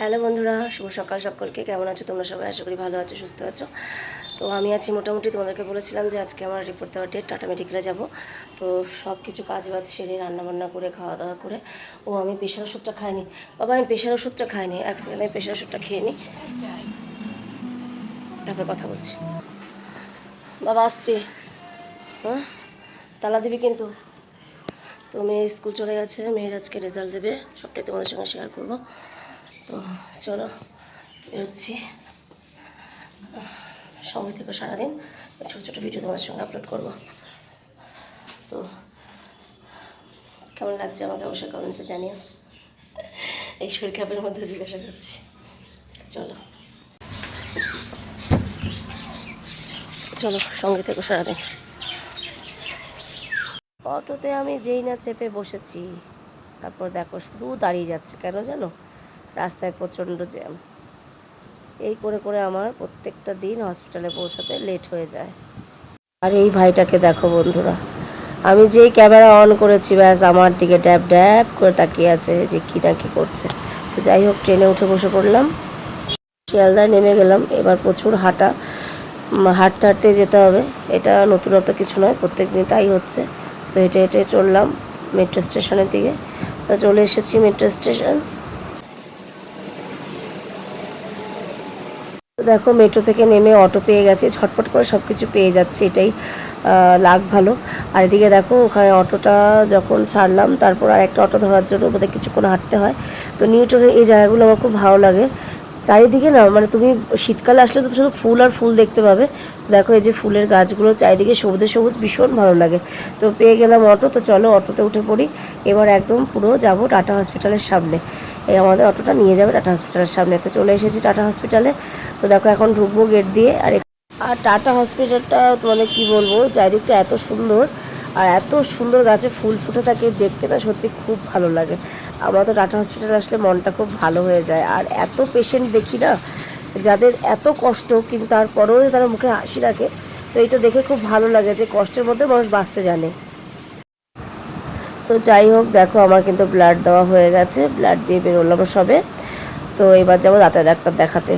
Hello বন্ধুরা, শুভ সকাল সকলকে। কেমন আছো তোমরা সবাই? আশা করি ভালো আছো, সুস্থ আছো। তো আমি আছি মোটামুটি তোমাদেরকে বলেছিলাম যে আজকে আমার রিপোর্ট দেওয়ার ডেট টাটা মেডিকেলে যাব। তো সব কিছু কাজ বাজ সেরে, রান্নাবান্না করে খাওয়া দাওয়া করে, ও আমি প্রেশার ওষুধটা খাইনি। বাবা, আমি প্রেশার ওষুধটা খাইনি, এক সেকেন্ড আমি প্রেশার ওষুধটা খেয়ে নিই তারপরে কথা বলছি। বাবা, আসছি। হ্যাঁ? তালা দিবি কিন্তু। তো মেয়ে স্কুল চলে গেছে, মেয়ের আজকে রেজাল্ট দেবে। সবটাই তোমাদের সঙ্গে শেয়ার করব। তো চলো বেরোচ্ছি সঙ্গে থেকে সারাদিন ছোটো ছোটো ভিডিও তোমার সঙ্গে আপলোড করব। তো কেমন লাগছে আমাকে অবশ্যই কমেন্টসে জানিও। এই শরীর খাপের মধ্যে জিজ্ঞাসা করছি। চলো। চলো, সঙ্গে থেকে সারাদিন। অটোতে আমি যেই না চেপে বসেছি, তারপর দেখো শুধু দাঁড়িয়ে যাচ্ছে, কেন জানো? রাস্তায় প্রচণ্ড জ্যাম। এই করে করে আমার প্রত্যেকটা দিন হসপিটালে পৌঁছাতে লেট হয়ে যায়। আর এই ভাইটাকে দেখো বন্ধুরা, আমি যেই ক্যামেরা অন করেছি, ব্যাস আমার দিকে ড্যাব ড্যাব করে তাকিয়ে আছে যে কী না কী করছে। তো যাই হোক ট্রেনে উঠে বসে পড়লাম। শিয়ালদায় নেমে গেলাম। এবার প্রচুর হাঁটা। হাঁটতে হাঁটতে যেতে হবে। এটা নতুনত্ব কিছু নয় প্রত্যেক দিন তাই হচ্ছে। তো হেঁটে হেঁটে চললাম মেট্রো স্টেশনের দিকে। তো চলে এসেছি মেট্রো স্টেশন তো দেখো, মেট্রো থেকে নেমে অটো পেয়ে গেছে, ঝটপট করে সব কিছু পেয়ে যাচ্ছে, এটাই লাভ ভালো। আর এদিকে দেখো, ওখানে অটোটা যখন ছাড়লাম, তারপর আর একটা অটো ধরার জন্য ওদের কিছুক্ষণ হাঁটতে হয়। তো নিউটনের এই জায়গাগুলো আমার খুব ভালো লাগে। চারিদিকে না মানে তুমি শীতকালে আসলে তো শুধু ফুল আর ফুল দেখতে পাবে। দেখো, এই যে ফুলের গাছগুলো, চারিদিকে সবুজে সবুজ, ভীষণ ভালো লাগে। তো পেয়ে গেলাম অটো, তো চলো অটোতে উঠে পড়ি। এবার একদম পুরো যাব টাটা হসপিটালের সামনে। এই আমাদের অটোটা নিয়ে যাবে টাটা হসপিটালের সামনে। তো চলে এসেছি টাটা হসপিটালে। তো দেখো, এখন ঢুকবো গেট দিয়ে। আর আর টাটা হসপিটালটা তোমাদের কি বলব? চারিদিকটা এত সুন্দর আর এত সুন্দর গাছে ফুল ফুটে থাকে, দেখতে না সত্যি খুব ভালো লাগে। আমরা তো টাটা হসপিটাল আসলে মনটা খুব ভালো হয়ে যায়। আর এত পেশেন্ট দেখি না, যাদের এত কষ্ট, কিন্তু তারপরেও তারা মুখে হাসি রাখে, তো এটা দেখে খুব ভালো লাগে যে কষ্টের মধ্যে মানুষ বাঁচতে জানে। তো যাই হোক, দেখো আমার কিন্তু ব্লাড দেওয়া হয়ে গেছে ব্লাড দিয়ে বেরোলাম সবে। তো এবার যাব দাঁতের ডাক্তার দেখাতে।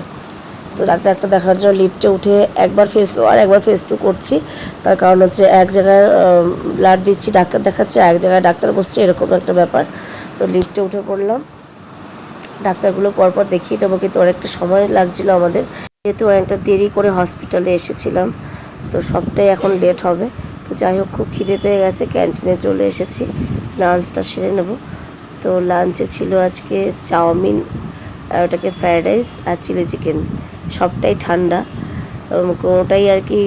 তো ডাক্তার ডাক্তার দেখানোর জন্য লিফটে উঠে একবার ফেস আর একবার ফেস টু করছি। তার কারণ হচ্ছে এক জায়গায় ব্লাড দিচ্ছি, ডাক্তার দেখাচ্ছে এক জায়গায় ডাক্তার বসছে, এরকম একটা ব্যাপার। তো লিফটে উঠে পড়লাম। ডাক্তারগুলো পরপর দেখিয়ে নেব কিন্তু অনেকটা সময় লাগছিল আমাদের। যেহেতু অনেকটা দেরি করে হসপিটালে এসেছিলাম, তো সবটাই এখন লেট হবে। তো যাই হোক, খুব খিদে পেয়ে গেছে ক্যান্টিনে চলে এসেছি লাঞ্চটা সেরে নেব। তো লাঞ্চে ছিল আজকে চাউমিন, আর ওটাকে ফ্রায়েড রাইস আর চিলি চিকেন সবটাই ঠান্ডা। কোনোটাই আর কি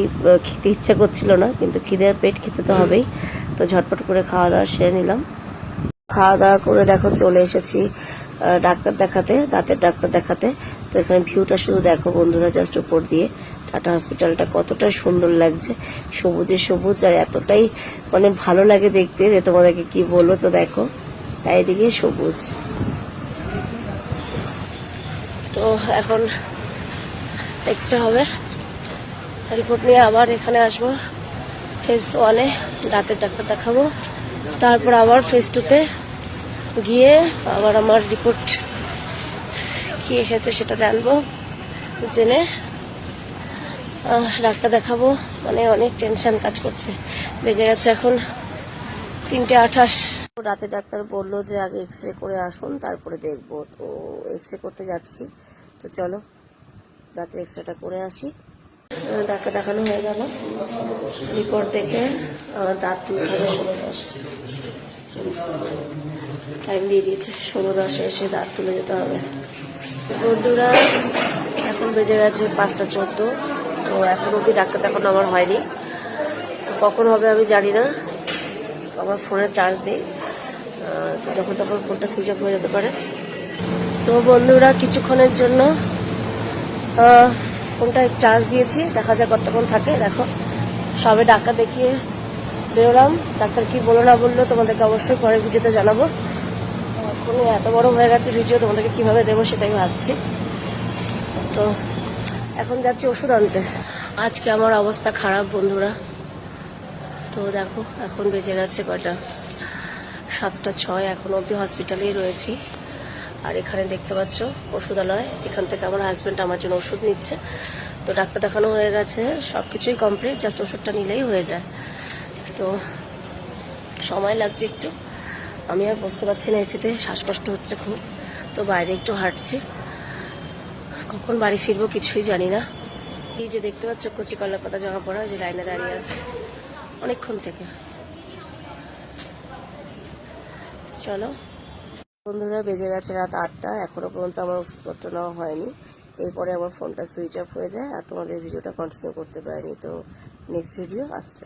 খেতে ইচ্ছা করছিল না, কিন্তু খিদের পেট খেতে তো হবেই। তো ঝটপট করে খাওয়া দাওয়া সেরে নিলাম। খাওয়া দাওয়া করে দেখো চলে এসেছি ডাক্তার দেখাতে, দাঁতের ডাক্তার দেখাতে। তো এখানে ভিউটা শুধু দেখো বন্ধুরা জাস্ট উপর দিয়ে। টাটা হসপিটালটা কতটা সুন্দর লাগছে। সবুজে সবুজ আর এতটাই মানে ভালো লাগে দেখতে যে তোমাদেরকে কি বলব তো দেখো, চারিদিকে সবুজ। তো এখন এক্সট্রা হবে। রিপোর্ট নিয়ে আবার এখানে আসব। ফেস ওয়ানে দাঁতের ডাক্তার দেখাবো। তারপর আবার ফেস টুতে গিয়ে আবার আমার রিপোর্ট কি এসেছে সেটা জানব। জেনে ডাক্তার দেখাবো। মানে অনেক টেনশন কাজ করছে। বেজে গেছে এখন তিনটে আঠাশ। রাতে ডাক্তার বলল যে, আগে এক্স রে করে আসুন, তারপরে দেখব। তো এক্স রে করতে যাচ্ছি। তো চলো, রাতে এক্স রেটা করে আসি। ডাক্তার দেখানো হয়ে গেল। রিপোর্ট দেখে আমার দাঁত দশ টাইম দিয়ে দিয়েছে। ষোলো দশে এসে দাঁত তুলে যেতে হবে। বন্ধুরা, এখন বেজে গেছে পাঁচটা চোদ্দ। তো এখন অবধি ডাক্তার দেখানো আমার হয়নি। তো কখন হবে আমি জানি না। আমার ফোনের চার্জ নেই। তো যখন তখন ফোনটা সুইচ অফ হয়ে যেতে পারে। তো বন্ধুরা, কিছুক্ষণের জন্য ফোনটা চার্জ দিয়েছি। দেখা যাক কতক্ষণ থাকে। দেখো, সবে ডাক্তার দেখিয়ে বেরোলাম। ডাক্তার কি বলো না বলল তোমাদেরকে অবশ্যই পরের ভিডিওতে জানাব। ফোনে এত বড় হয়ে গেছে ভিডিও তোমাদেরকে কীভাবে দেবো সেটাই ভাবছি। তো এখন যাচ্ছি ওষুধ আনতে। আজকে আমার অবস্থা খারাপ, বন্ধুরা। তো দেখো, এখন বেজে গেছে কটা সাতটা ছয় এখন অবধি হসপিটালেই রয়েছি। আর এখানে দেখতে পাচ্ছ ওষুধালয়। এখান থেকে আমার হাজব্যান্ড আমার জন্য ওষুধ নিচ্ছে। তো ডাক্তার দেখানো হয়ে গেছে সব কিছুই কমপ্লিট জাস্ট ওষুধটা নিলেই হয়ে যায়। তো সময় লাগছে একটু। আমি আর বসতে পারছি না এসিতে শ্বাসকষ্ট হচ্ছে খুব। তো বাইরে একটু হাঁটছি। কখন বাড়ি ফিরবো কিছুই জানি না। এই যে দেখতে পাচ্ছ কচি কলা পাতা জামা পড়া যে লাইনে দাঁড়িয়ে আছে। অনেকক্ষণ থেকে। চলো। বন্ধুরা, বেজে গেছে রাত আটটা। এখনও পর্যন্ত আমার ওষুধপত্র নেওয়া হয়নি। এরপরে আমার ফোনটা সুইচ অফ হয়ে যায় আর তোমাদের ভিডিওটা কন্টিনিউ করতে পারিনি। তো নেক্সট ভিডিও আসছে।